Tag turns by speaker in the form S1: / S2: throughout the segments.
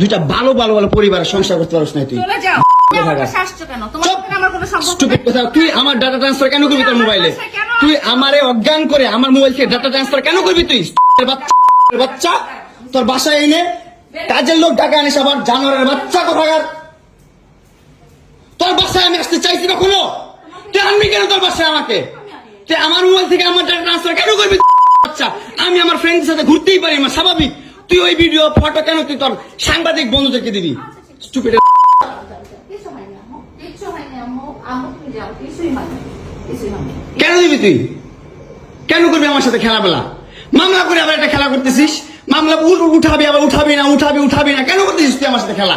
S1: দুইটা ভালো ভালো ভালো পরিবারের সংসার করতে পারছ না তুই। তুই আমার ডাটা ট্রান্সফার কেন করবি তোর মোবাইলে তুই আমারে অজ্ঞান করে আমার মোবাইল থেকে ডাটা ট্রান্সফার কেন করবি তুই? বাচ্চা তোর বাসায় এনে কাজের লোক টাকা আনিস আবার জানোয়ারের বাচ্চা কোথাকার? তোর বাসায় আমি আসতে চাইছি কখনো? তুই আনবি কেন তোর বাসায় আমাকে? তুই আমার মোবাইল থেকে আমার ডাটা ট্রান্সফার কেন করবি? বাচ্চা। আমি আমার ফ্রেন্ডের সাথে ঘুরতেই পারি আমার স্বাভাবিক। তুই ওই ভিডিও ফটো কেন তুই তোর সাংবাদিক বন্ধুদেরকে দিবি? কেন দিবি তুই? কেন করবি আমার সাথে খেলাবেলা মামলা করে আবার একটা খেলা করতেছিস? মামলা উঠাবি আবার উঠাবি না, উঠাবি উঠাবি না। কেন করতেছিস তুই আমার সাথে খেলা?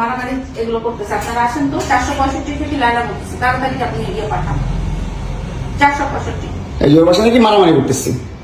S2: মারামারি এগুলো করতেছে আপনারা আসেন তো চারশো পঁয়ষট্টি থেকে লাইলা বলতেছি তাড়াতাড়ি আপনি ইয়ে পাঠান চারশো পঁয়ষট্টি
S1: এই ওর বাসা নাকি মারামারি করতেছি।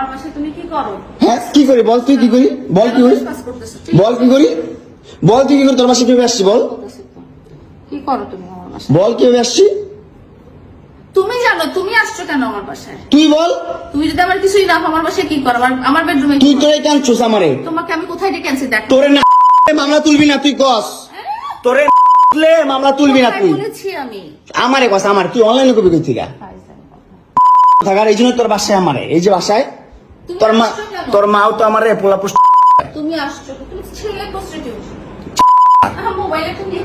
S2: আমার বাসায় তুমি কি করো?
S1: হ্যাঁ কি করি? বল তুই কি করি? বল কি করি? বল কি করি? বল তুই কি করি? তোর বাসায় কীভাবে আসছি বল?
S2: কি করো তুমি আমার বাসায়?
S1: বল কীভাবে আসছি?
S2: তুমি জানো তুমি আসছো কেন আমার বাসায়?
S1: তুই বল।
S2: তুমি যদি আমার কিছুই না আমার বাসায় কি করো? আমার আমার বেডরুমে
S1: তুই তোরে কেন চুস আমারে?
S2: তোমাকে আমি কোথায় ডেকে আনছি? দেখো।
S1: তোরে না মামলা তুলবি না তুই কস। তোরে মামলা তুলবি না তুই। আমারে কস আমার। তুই অনলাইনে কবি কই থেকে থাকার এই জন্য তোর বাসায় আমারে। এই যে বাসায় তোর মা? তোর মাও তো আমারে পোলা পুষ্ট
S2: তুমি আসছো তুমি ছেলে প্রস্টিটিউট মোবাইলে তুমি